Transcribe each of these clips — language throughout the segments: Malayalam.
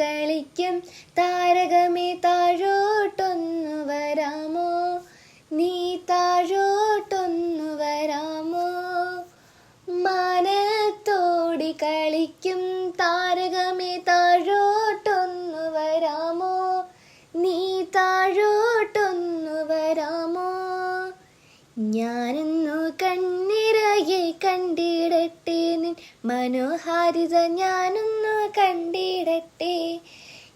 കളിക്കും. താരകമേ താഴോട്ടൊന്നു വരാമോ? നീ താഴോട്ടൊന്നു വരാമോ? മനത്തോടി കളിക്കും. താരകമേ താഴോട്ടൊന്നു വരാമോ? നീ താഴോട്ടൊന്നു വരാമോ? ഞാനൊന്നു കണ്ണിറയെ കണ്ടിടട്ടെ. മനോഹാരിത ഞാനൊന്നു കണ്ടിടട്ടെ.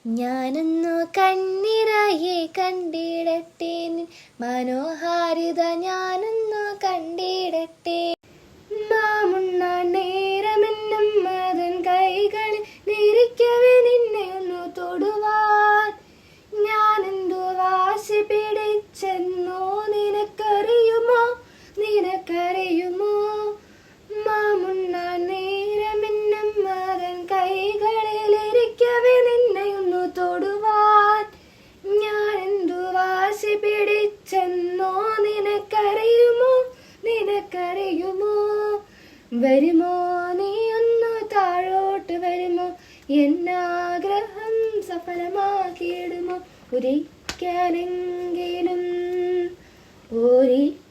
ഞാനൊന്നു കണ്ണിറയെ കണ്ടിടട്ടെ. മനോഹാരിത ഞാനൊന്നു കണ്ടിടട്ടെ. വരുമോ നീ ഒന്ന് താഴോട്ട് വരുമോ? എന്നാഗ്രഹം സഫലമാക്കിയിടുമോ? ഒരിക്കലെങ്കിലും ഒരിക്കൽ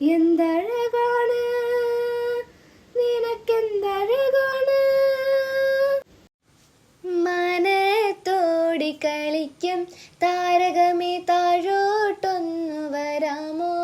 എന്തഴകാണ്? നിനക്കെന്തഴകാണ്? മനത്തോടി കളിക്കും. താരകമേ താഴോട്ടൊന്നു വരാമോ?